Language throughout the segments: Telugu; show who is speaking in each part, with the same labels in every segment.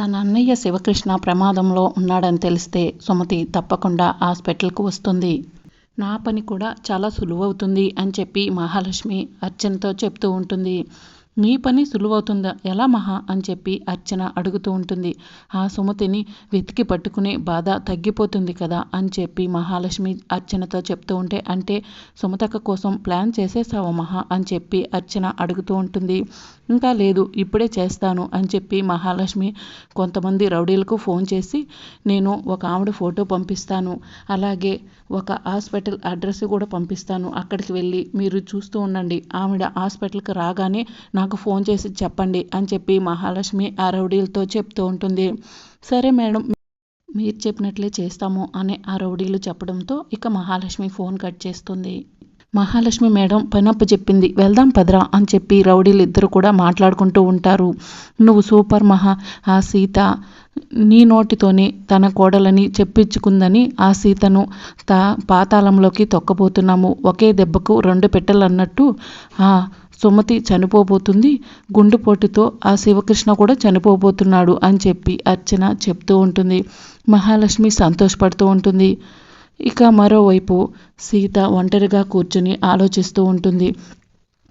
Speaker 1: తన అన్నయ్య శివకృష్ణ ప్రమాదంలో ఉన్నాడని తెలిస్తే సుమతి తప్పకుండా హాస్పిటల్కు వస్తుంది. నా పని కూడా చాలా సులువవుతుంది అని చెప్పి మహాలక్ష్మి అర్చనతో చెప్తూ ఉంటుంది. నీ పని సులువవుతుందా? ఎలా మహా? అని చెప్పి అర్చన అడుగుతూ ఉంటుంది. ఆ సుమతిని వెతికి పట్టుకునే బాధ తగ్గిపోతుంది కదా? అని చెప్పి మహాలక్ష్మి అర్చనతో చెప్తూ ఉంటే అంటే సుమతక్క కోసం ప్లాన్ చేసేసావా మహా? అని చెప్పి అర్చన అడుగుతూ ఉంటుంది. ఇంకా లేదు ఇప్పుడే చేస్తాను అని చెప్పి మహాలక్ష్మి కొంతమంది రౌడీలకు ఫోన్ చేసి నేను ఒక ఆవిడ ఫోటో పంపిస్తాను. అలాగే ఒక హాస్పిటల్ అడ్రస్ కూడా పంపిస్తాను. అక్కడికి వెళ్ళి మీరు చూస్తూ ఉండండి. ఆవిడ హాస్పిటల్కి రాగానే నాకు నాకు ఫోన్ చేసి చెప్పండి అని చెప్పి మహాలక్ష్మి ఆ రౌడీలతో చెప్తూ ఉంటుంది. సరే మేడం మీరు చెప్పినట్లే చేస్తాము అని ఆ రౌడీలు చెప్పడంతో ఇక మహాలక్ష్మి ఫోన్ కట్ చేస్తుంది. మహాలక్ష్మి మేడం పనప్ప చెప్పింది. వెళ్దాం పదరా అని చెప్పి రౌడీలు ఇద్దరు కూడా మాట్లాడుకుంటూ ఉంటారు. నువ్వు సూపర్ మహా ఆ సీత నీ నోటితోనే తన కోడలని చెప్పించుకుందని ఆ సీతను తా పాతాళంలోకి తొక్కబోతున్నాము. ఒకే దెబ్బకు రెండు పెట్టెలన్నట్టు ఆ సుమతి చనిపోబోతుంది. గుండెపోటుతో ఆ శివకృష్ణ కూడా చనిపోబోతున్నాడు అని చెప్పి అర్చన చెప్తూ ఉంటుంది. మహాలక్ష్మి సంతోషపడుతూ ఉంటుంది. ఇక మరోవైపు సీత ఒంటరిగా కూర్చుని ఆలోచిస్తూ ఉంటుంది.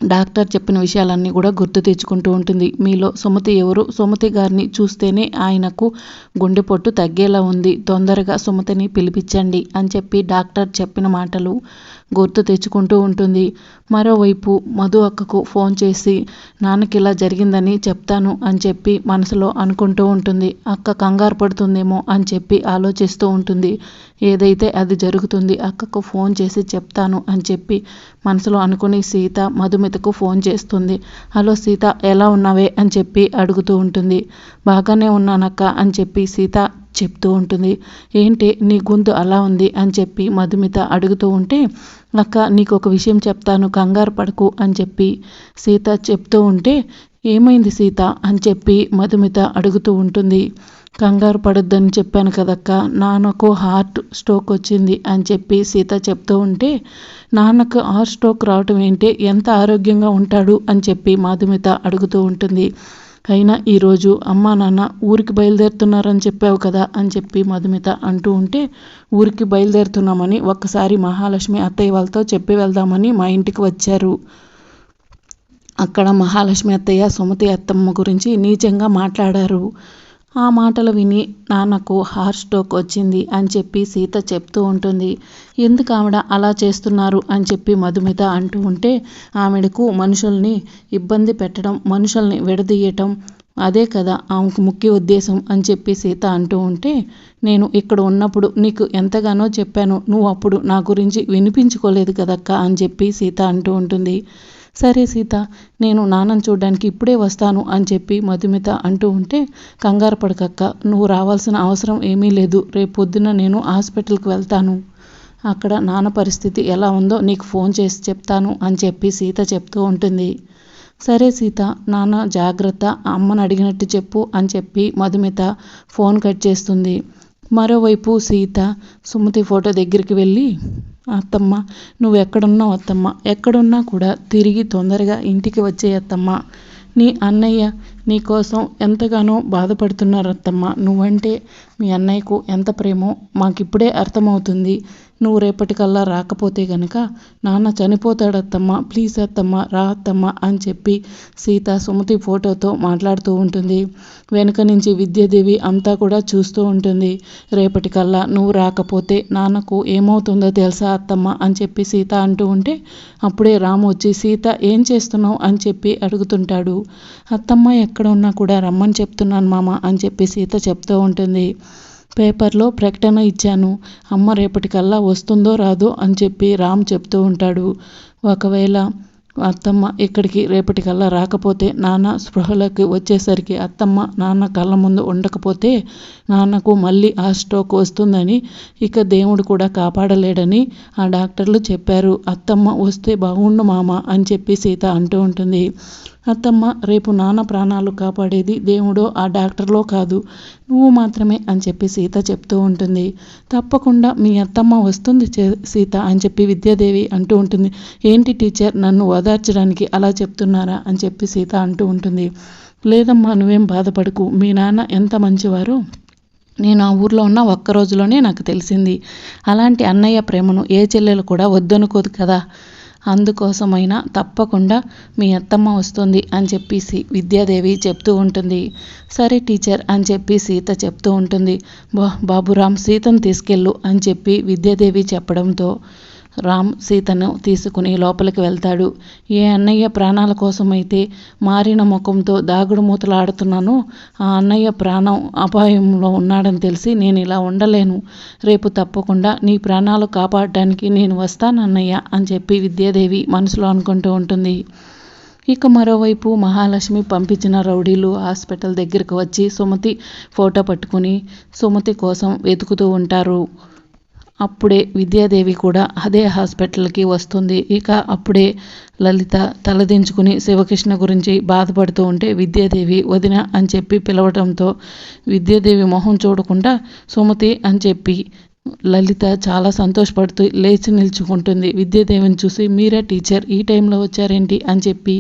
Speaker 1: డాక్టర్ చెప్పిన విషయాలన్నీ కూడా గుర్తు తెచ్చుకుంటూ ఉంటుంది. మీలో సుమతి ఎవరు? సుమతి గారిని చూస్తేనే ఆయనకు గుండెపొట్టు తగ్గేలా ఉంది. తొందరగా సుమతిని పిలిపించండి అని చెప్పి డాక్టర్ చెప్పిన మాటలు గుర్తు తెచ్చుకుంటూ ఉంటుంది. మరోవైపు మధు అక్కకు ఫోన్ చేసి నాన్నకి ఇలా జరిగిందని చెప్తాను అని చెప్పి మనసులో అనుకుంటూ ఉంటుంది. అక్క కంగారు పడుతుందేమో అని చెప్పి ఆలోచిస్తూ ఉంటుంది. ఏదైతే అది జరుగుతుంది అక్కకు ఫోన్ చేసి చెప్తాను అని చెప్పి మనసులో అనుకుని సీత మధుమితకు ఫోన్ చేస్తుంది. హలో సీత ఎలా ఉన్నావే? అని చెప్పి అడుగుతూ ఉంటుంది. బాగానే ఉన్నానక్క అని చెప్పి సీత చెప్తూ ఉంటుంది. ఏంటి నీ గొంతు అలా ఉంది? అని చెప్పి మధుమిత అడుగుతూ ఉంటే అక్క నీకు ఒక విషయం చెప్తాను కంగారు పడకు అని చెప్పి సీత చెప్తూ ఉంటే ఏమైంది సీత? అని చెప్పి మధుమిత అడుగుతూ ఉంటుంది. కంగారు పడొద్దని చెప్పాను కదక్క. నాన్నకు హార్ట్ స్ట్రోక్ వచ్చింది అని చెప్పి సీత చెప్తూ ఉంటే నాన్నకు హార్ట్ స్ట్రోక్ రావటం ఏంటి? ఎంత ఆరోగ్యంగా ఉంటాడు? అని చెప్పి మాధుమిత అడుగుతూ ఉంటుంది. అయినా ఈరోజు అమ్మా నాన్న ఊరికి బయలుదేరుతున్నారని చెప్పావు కదా అని చెప్పి మధుమిత అంటూ ఉంటే ఊరికి బయలుదేరుతున్నామని ఒక్కసారి మహాలక్ష్మి అత్తయ్య వాళ్ళతో చెప్పి వెళ్దామని మా ఇంటికి వచ్చారు. అక్కడ మహాలక్ష్మి అత్తయ్య సుమతి అత్తమ్మ గురించి నీచంగా మాట్లాడారు. ఆ మాటలు విని నాన్నకు హార్ట్ స్ట్రోక్ వచ్చింది అని చెప్పి సీత చెప్తూ ఉంటుంది. ఎందుకు ఆవిడ అలా చేస్తున్నారు అని చెప్పి మధుమిత అంటూ ఉంటే ఆవిడకు మనుషుల్ని ఇబ్బంది పెట్టడం మనుషుల్ని విడదీయటం అదే కదా ఆమెకు ముఖ్య ఉద్దేశం అని చెప్పి సీత అంటూ ఉంటే నేను ఇక్కడ ఉన్నప్పుడు నీకు ఎంతగానో చెప్పాను నువ్వు అప్పుడు నా గురించి వినిపించుకోలేదు కదక్క అని చెప్పి సీత అంటూ ఉంటుంది. సరే సీత నేను నాన్నను చూడ్డానికి ఇప్పుడే వస్తాను అని చెప్పి మధుమిత అంటూ ఉంటే కంగారు పడకక్క నువ్వు రావాల్సిన అవసరం ఏమీ లేదు రేపు పొద్దున నేను హాస్పిటల్కి వెళ్తాను. అక్కడ నాన్న పరిస్థితి ఎలా ఉందో నీకు ఫోన్ చేసి చెప్తాను అని చెప్పి సీత చెప్తూ ఉంటుంది. సరే సీత నాన్న జాగ్రత్త అమ్మని అడిగినట్టు చెప్పు అని చెప్పి మధుమిత ఫోన్ కట్ చేస్తుంది. మరోవైపు సీత సుమతి ఫోటో దగ్గరికి వెళ్ళి అత్తమ్మ నువ్వు ఎక్కడున్నావు అత్తమ్మ? ఎక్కడున్నా కూడా తిరిగి తొందరగా ఇంటికి వచ్చే అత్తమ్మ. నీ అన్నయ్య నీకోసం ఎంతగానో బాధపడుతున్నారు అత్తమ్మ. నువ్వంటే మీ అన్నయ్యకు ఎంత ప్రేమో మాకిప్పుడే అర్థమవుతుంది. నువ్వు రేపటికల్లా రాకపోతే గనక నాన్న చనిపోతాడత్తమ్మా ప్లీజ్ అత్తమ్మ రా అత్తమ్మ అని చెప్పి సీత సుమతి ఫోటోతో మాట్లాడుతూ ఉంటుంది. వెనుక నుంచి విద్యాదేవి అంతా కూడా చూస్తూ ఉంటుంది. రేపటికల్లా నువ్వు రాకపోతే నాన్నకు ఏమవుతుందో తెలుసా అత్తమ్మ అని చెప్పి సీత అంటూ ఉంటే అప్పుడే రాము వచ్చి సీత ఏం చేస్తున్నావు? అని చెప్పి అడుగుతుంటాడు. అత్తమ్మ ఎక్కడ ఉన్నా కూడా రమ్మని చెప్తున్నాను మామ అని చెప్పి సీత చెప్తూ ఉంటుంది. పేపర్లో ప్రకటన ఇచ్చాను. అమ్మ రేపటికల్లా వస్తుందో రాదో అని చెప్పి రామ్ చెప్తూ ఉంటాడు. ఒకవేళ అత్తమ్మ ఇక్కడికి రేపటికల్లా రాకపోతే నాన్న స్పృహలోకి వచ్చేసరికి అత్తమ్మ నాన్న కళ్ళ ముందు ఉండకపోతే నాన్నకు మళ్ళీ ఆ స్ట్రోక్ వస్తుందని ఇక దేవుడు కూడా కాపాడలేడని ఆ డాక్టర్లు చెప్పారు. అత్తమ్మ వస్తే బాగుండు మామ అని చెప్పి సీత అంటూ ఉంటుంది. అత్తమ్మ రేపు నాన్న ప్రాణాలు కాపాడేది దేవుడో ఆ డాక్టర్లో కాదు. నువ్వు మాత్రమే అని చెప్పి సీత చెప్తూ ఉంటుంది. తప్పకుండా మీ అత్తమ్మ వస్తుంది సీత అని చెప్పి విద్యాదేవి అంటూ ఉంటుంది. ఏంటి టీచర్ నన్ను ఓదార్చడానికి అలా చెప్తున్నారా అని చెప్పి సీత అంటూ ఉంటుంది. లేదమ్మా నువ్వేం బాధపడకు. మీ నాన్న ఎంత మంచివారు నేను ఆ ఊర్లో ఉన్న ఒక్క రోజులోనే నాకు తెలిసింది. అలాంటి అన్నయ్య ప్రేమను ఏ చెల్లెలు కూడా వద్దనుకోదు కదా. అందుకోసమైనా తప్పకుండా మీ అత్తమ్మ వస్తుంది అని చెప్పేసి విద్యాదేవి చెప్తూ ఉంటుంది. సరే టీచర్ అని చెప్పి సీత చెప్తూ ఉంటుంది. బా బాబురామ్ సీతను తీసుకెళ్ళు అని చెప్పి విద్యాదేవి చెప్పడంతో రామ్ సీతను తీసుకుని లోపలికి వెళ్తాడు. ఏ అన్నయ్య ప్రాణాల కోసమైతే మారిన ముఖంతో దాగుడు మూతలాడుతున్నానో ఆ అన్నయ్య ప్రాణం అపాయంలో ఉన్నాడని తెలిసి నేను ఇలా ఉండలేను. రేపు తప్పకుండా నీ ప్రాణాలు కాపాడడానికి నేను వస్తాను అన్నయ్య అని చెప్పి విద్యాదేవి మనసులో అనుకుంటూ ఉంటుంది. ఇక మరోవైపు మహాలక్ష్మి పంపించిన రౌడీలు హాస్పిటల్ దగ్గరకు వచ్చి సుమతి ఫోటో పట్టుకుని సుమతి కోసం వెతుకుతూ ఉంటారు. అప్పుడే విద్యాదేవి కూడా అదే హాస్పిటల్కి వస్తుంది. ఇక అప్పుడే లలిత తలదించుకుని శివకృష్ణ గురించి బాధపడుతూ ఉంటే విద్యాదేవి వదిన అని చెప్పి పిలవడంతో విద్యాదేవి మొహం చూడకుండా సుమతి అని చెప్పి లలిత చాలా సంతోషపడుతూ లేచి నిల్చుకుంటుంది. విద్యాదేవిని చూసి మీరే టీచర్ ఈ టైంలో వచ్చారేంటి? అని చెప్పి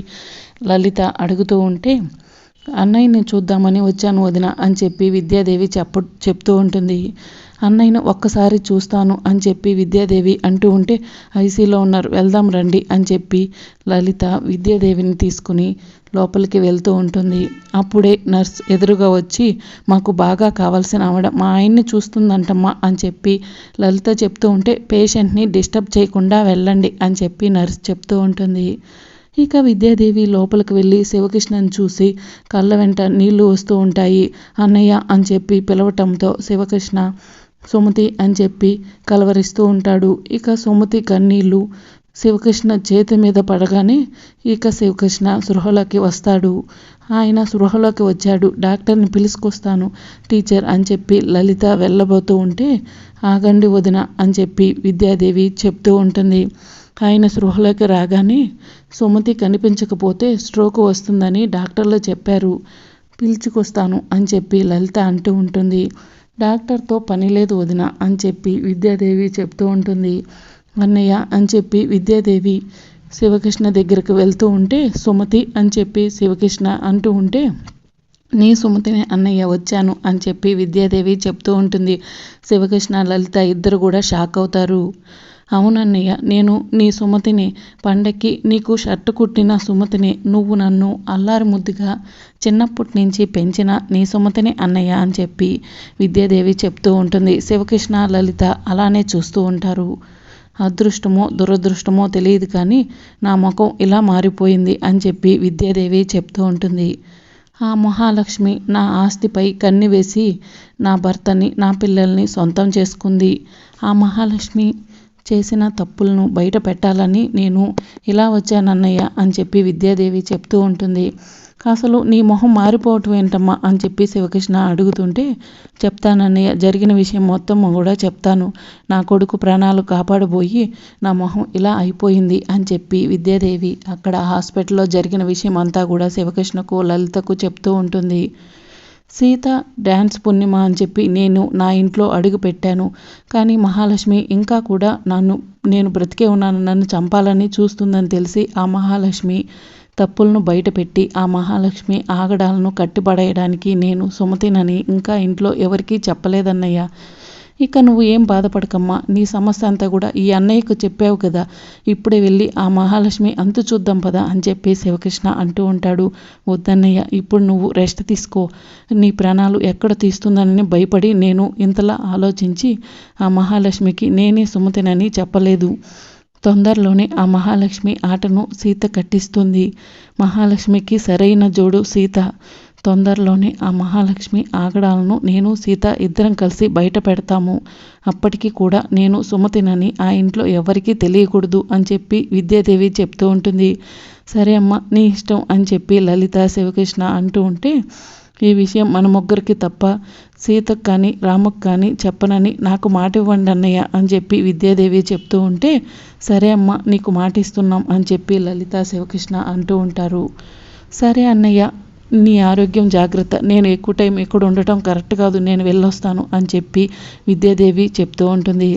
Speaker 1: లలిత అడుగుతూ ఉంటే అన్నయ్యని చూద్దామని వచ్చాను వదిన అని చెప్పి విద్యాదేవి చెప్ప చెప్తూ ఉంటుంది. అన్నయ్యను ఒక్కసారి చూస్తాను అని చెప్పి విద్యాదేవి అంటూ ఉంటే ఐసీలో ఉన్నారు. వెళ్దాం రండి అని చెప్పి లలిత విద్యాదేవిని తీసుకుని లోపలికి వెళ్తూ ఉంటుంది. అప్పుడే నర్స్ ఎదురుగా వచ్చి మాకు బాగా కావాల్సిన ఆవిడ మా ఆయన్ని చూస్తుందంటమ్మా అని చెప్పి లలిత చెప్తూ ఉంటే పేషెంట్ని డిస్టర్బ్ చేయకుండా వెళ్ళండి అని చెప్పి నర్స్ చెప్తూ ఉంటుంది. ఇక విద్యాదేవి లోపలికి వెళ్ళి శివకృష్ణని చూసి కళ్ళ వెంట నీళ్ళు వస్తూ ఉంటాయి. అన్నయ్య అని చెప్పి పిలవటంతో శివకృష్ణ సుమతి అని చెప్పి కలవరిస్తూ ఉంటాడు. ఇక సుమతి కన్నీళ్ళు శివకృష్ణ చేతి మీద పడగానే ఇక శివకృష్ణ సృహలోకి వస్తాడు. ఆయన సృహలోకి వచ్చాడు. డాక్టర్ని పిలుచుకొస్తాను టీచర్ అని చెప్పి లలిత వెళ్ళబోతూ ఉంటే ఆగండి వదిన అని చెప్పి విద్యాదేవి చెప్తూ ఉంటుంది. ఆయన సృహలోకి రాగానే సుమతి కనిపించకపోతే స్ట్రోక్ వస్తుందని డాక్టర్లు చెప్పారు. పిలుచుకొస్తాను అని చెప్పి లలిత అంటూ ఉంటుంది. డాక్టర్తో పని లేదు వదిన అని చెప్పి విద్యాదేవి చెప్తూ ఉంటుంది. అన్నయ్య అని చెప్పి విద్యాదేవి శివకృష్ణ దగ్గరకు వెళ్తూ ఉంటే సుమతి అని చెప్పి శివకృష్ణ అంటూ ఉంటే నీ సుమతిని అన్నయ్య వచ్చాను అని చెప్పి విద్యాదేవి చెప్తూ ఉంటుంది. శివకృష్ణ లలిత ఇద్దరు కూడా షాక్ అవుతారు. అవునన్నయ్య నేను నీ సుమతిని. పండక్కి నీకు షర్టు కుట్టిన సుమతిని నువ్వు నన్ను అల్లారి ముద్దుగా చిన్నప్పటి నుంచి పెంచిన నీ సుమతిని అన్నయ్య అని చెప్పి విద్యాదేవి చెప్తూ ఉంటుంది. శివకృష్ణ లలిత అలానే చూస్తూ ఉంటారు. అదృష్టమో దురదృష్టమో తెలియదు కానీ నా ముఖం ఇలా మారిపోయింది అని చెప్పి విద్యాదేవి చెప్తూ ఉంటుంది. ఆ మహాలక్ష్మి నా ఆస్తిపై కన్ను వేసి నా భర్తని నా పిల్లల్ని సొంతం చేసుకుంది. ఆ మహాలక్ష్మి చేసిన తప్పులను బయట పెట్టాలని నేను ఇలా వచ్చానన్నయ్య అని చెప్పి విద్యాదేవి చెప్తూ ఉంటుంది. అసలు నీ మొహం మారిపోవటం ఏంటమ్మా అని చెప్పి శివకృష్ణ అడుగుతుంటే చెప్తానన్నయ్య జరిగిన విషయం మొత్తం కూడా చెప్తాను. నా కొడుకు ప్రాణాలు కాపాడబోయి నా మొహం ఇలా అయిపోయింది అని చెప్పి విద్యాదేవి అక్కడ హాస్పిటల్లో జరిగిన విషయం అంతా కూడా శివకృష్ణకు లలితకు చెప్తూ ఉంటుంది. సీత డ్యాన్స్ పుణ్యమ అని చెప్పి నేను నా ఇంట్లో అడుగు పెట్టాను. కానీ మహాలక్ష్మి ఇంకా కూడా నన్ను నేను బ్రతికే ఉన్నాను నన్ను చంపాలని చూస్తుందని తెలిసి ఆ మహాలక్ష్మి తప్పులను బయటపెట్టి ఆ మహాలక్ష్మి ఆగడాలను కట్టిపడేయడానికి నేను సుమతినని ఇంకా ఇంట్లో ఎవరికీ చెప్పలేదన్నయ్య. ఇక నువ్వు ఏం బాధపడకమ్మా. నీ సమస్య అంతా కూడా ఈ అన్నయ్యకు చెప్పావు కదా. ఇప్పుడే వెళ్ళి ఆ మహాలక్ష్మి అంతు చూద్దాం పదా అని చెప్పి శివకృష్ణ అంటూ ఉంటాడు. వద్దన్నయ్య ఇప్పుడు నువ్వు రెస్ట్ తీసుకో. నీ ప్రాణాలు ఎక్కడ తీస్తుందని భయపడి నేను ఇంతలా ఆలోచించి ఆ మహాలక్ష్మికి నేనే సుమతినని చెప్పలేదు. తొందరలోనే ఆ మహాలక్ష్మి ఆటను సీత కట్టిస్తుంది. మహాలక్ష్మికి సరైన జోడు సీత. తొందరలోనే ఆ మహాలక్ష్మి ఆగడాలను నేను సీత ఇద్దరం కలిసి బయట పెడతాము. అప్పటికి కూడా నేను సుమతినని ఆ ఇంట్లో ఎవరికీ తెలియకూడదు అని చెప్పి విద్యాదేవి చెప్తూ ఉంటుంది. సరే అమ్మ నీ ఇష్టం అని చెప్పి లలిత శివకృష్ణ అంటూ ఉంటే ఈ విషయం మన ముగ్గురికి తప్ప సీతకు కానీ రాముకు కానీ చెప్పనని నాకు మాట ఇవ్వండి అన్నయ్య అని చెప్పి విద్యాదేవి చెప్తూ ఉంటే సరే అమ్మ నీకు మాట ఇస్తున్నాం అని చెప్పి లలిత శివకృష్ణ అంటూ ఉంటారు. సరే అన్నయ్య నీ ఆరోగ్యం జాగ్రత్త. నేను ఎక్కువ టైం ఎక్కడ ఉండటం కరెక్ట్ కాదు నేను వెళ్ళొస్తాను అని చెప్పి విద్యాదేవి చెప్తూ ఉంటుంది.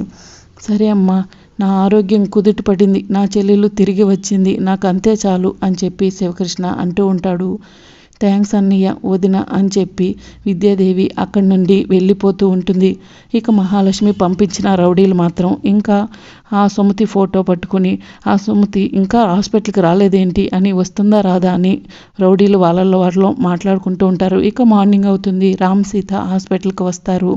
Speaker 1: సరే అమ్మా నా ఆరోగ్యం కుదుట పడింది నా చెల్లెలు తిరిగి వచ్చింది నాకు అంతే చాలు అని చెప్పి శివకృష్ణ అంటూ ఉంటాడు. థ్యాంక్స్ అన్నయ్య వదిన అని చెప్పి విద్యాదేవి అక్కడి నుండి వెళ్ళిపోతూ ఉంటుంది. ఇక మహాలక్ష్మి పంపించిన రౌడీలు మాత్రం ఇంకా ఆ సుమతి ఫోటో పట్టుకుని ఆ సుమతి ఇంకా హాస్పిటల్కి రాలేదేంటి? అని వస్తుందా రాదా? అని రౌడీలు వాళ్ళల్లో వాళ్ళలో మాట్లాడుకుంటూ ఉంటారు. ఇక మార్నింగ్ అవుతుంది. రామ్ సీత హాస్పిటల్కి వస్తారు.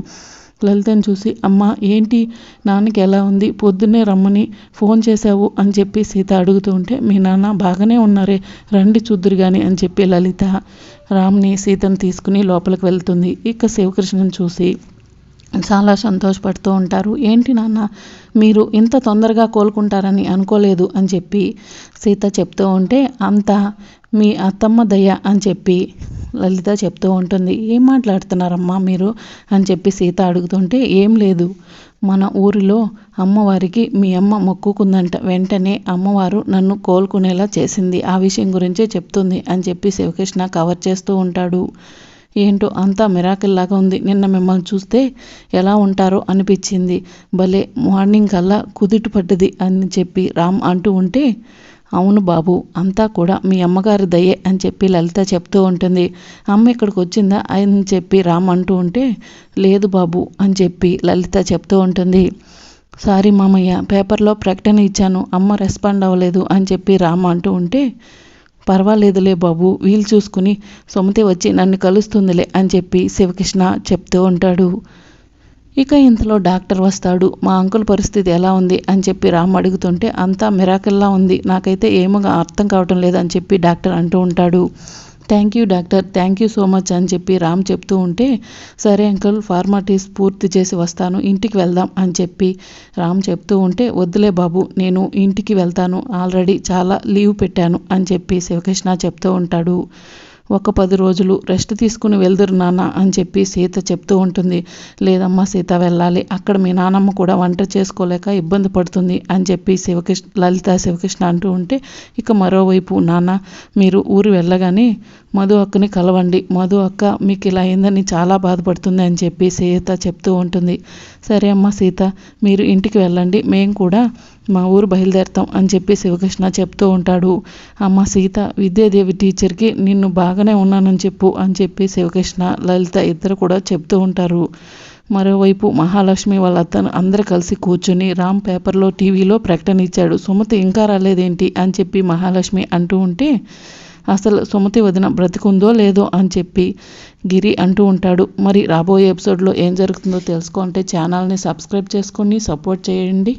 Speaker 1: లలితను చూసి అమ్మ ఏంటి? నాన్నకి ఎలా ఉంది? పొద్దున్నే రమ్మని ఫోన్ చేశావు అని చెప్పి సీత అడుగుతూ ఉంటే మీ నాన్న బాగానే ఉన్నారే రండి చూద్దురు కానీ అని చెప్పి లలిత రామ్ని సీతను తీసుకుని లోపలికి వెళ్తుంది. ఇక శివకృష్ణని చూసి చాలా సంతోషపడుతూ ఉంటారు. ఏంటి నాన్న మీరు ఇంత తొందరగా కోలుకుంటారని అనుకోలేదు అని చెప్పి సీత చెప్తూ ఉంటే అంతా మీ అత్తమ్మ దయ అని చెప్పి లలిత చెప్తూ ఉంటుంది ఏం మాట్లాడుతున్నారమ్మా మీరు? అని చెప్పి సీత అడుగుతుంటే ఏం లేదు. మన ఊరిలో అమ్మవారికి మీ అమ్మ మొక్కుకుందంట. వెంటనే అమ్మవారు నన్ను కోలుకునేలా చేసింది. ఆ విషయం గురించే చెప్తుంది అని చెప్పి శివకృష్ణ కవర్ చేస్తూ ఉంటాడు. ఏంటో అంతా మిరాకిల్ లాగా ఉంది. నిన్న మిమ్మల్ని చూస్తే ఎలా ఉంటారో అనిపించింది. భలే మార్నింగ్ కల్లా కుదుటి పడ్డది అని చెప్పి రామ్ అంటూ ఉంటే అవును బాబు అంతా కూడా మీ అమ్మగారి దయే అని చెప్పి లలిత చెప్తూ ఉంటుంది. అమ్మ ఇక్కడికి వచ్చిందా అని చెప్పి రామ్ అంటూ ఉంటే లేదు బాబు అని చెప్పి లలిత చెప్తూ ఉంటుంది. సారీ మామయ్య పేపర్లో ప్రకటన ఇచ్చాను అమ్మ రెస్పాండ్ అవ్వలేదు అని చెప్పి రామ్ అంటూ ఉంటే పర్వాలేదులే బాబు వీలు చూసుకుని సుమతి వచ్చి నన్ను కలుస్తుందిలే అని చెప్పి శివకృష్ణ చెప్తూ ఉంటాడు. ఇక ఇంతలో డాక్టర్ వస్తాడు. మా అంకుల్ పరిస్థితి ఎలా ఉంది? అని చెప్పి రామ్ అడుగుతుంటే అంతా మిరాకిల్లా ఉంది. నాకైతే ఏమో అర్థం కావటం లేదు అని చెప్పి డాక్టర్ అంటూ ఉంటాడు. Thank you doctor thank you so much అని చెప్పి రామ్ చెప్తూ ఉంటే సరే అంకుల్ ఫార్మాలిటీస్ పూర్తి చేసి వస్తాను ఇంటికి వెళ్దాం అని చెప్పి రామ్ చెప్తూ ఉంటే వద్దులే బాబు నేను ఇంటికి వెళ్తాను ఆల్రెడీ చాలా లీవ్ పెట్టాను అని చెప్పి శివకృష్ణ చెప్తూ ఉంటాడు. ఒక పది రోజులు రెస్ట్ తీసుకుని వెళ్దురు నాన్న అని చెప్పి సీత చెప్తూ ఉంటుంది. లేదమ్మా సీత వెళ్ళాలి. అక్కడ మీ నానమ్మ కూడా వంట చేసుకోలేక ఇబ్బంది పడుతుంది అని చెప్పి శివకృష్ణ లలిత శివకృష్ణ అంటూ ఉంటే ఇక మరోవైపు నాన్న మీరు ఊరు వెళ్ళగానే మధు అక్కని కలవండి. మధు అక్క మీకు ఇలా అయిందని చాలా బాధపడుతుంది అని చెప్పి సీత చెప్తూ ఉంటుంది. సరే అమ్మ సీత మీరు ఇంటికి వెళ్ళండి. మేము కూడా మా ఊరు బయలుదేరుతాం అని చెప్పి శివకృష్ణ చెప్తూ ఉంటాడు. అమ్మ సీత విద్యాదేవి టీచర్కి నిన్ను బాగానే ఉన్నానని చెప్పు అని చెప్పి శివకృష్ణ లలిత ఇద్దరు కూడా చెప్తూ ఉంటారు. మరోవైపు మహాలక్ష్మి వాళ్ళ అతను అందరు కలిసి కూర్చుని రామ్ పేపర్లో టీవీలో ప్రకటన ఇచ్చాడు. సుమతి ఇంకా రాలేదేంటి? అని చెప్పి మహాలక్ష్మి అంటూ ఉంటే అసలు సుమతి వదిన బ్రతికుందో లేదో? అని చెప్పి గిరి అంటూ ఉంటాడు. మరి రాబోయే ఎపిసోడ్లో ఏం జరుగుతుందో తెలుసుకుంటే ఛానల్ని సబ్స్క్రైబ్ చేసుకొని సపోర్ట్ చేయండి.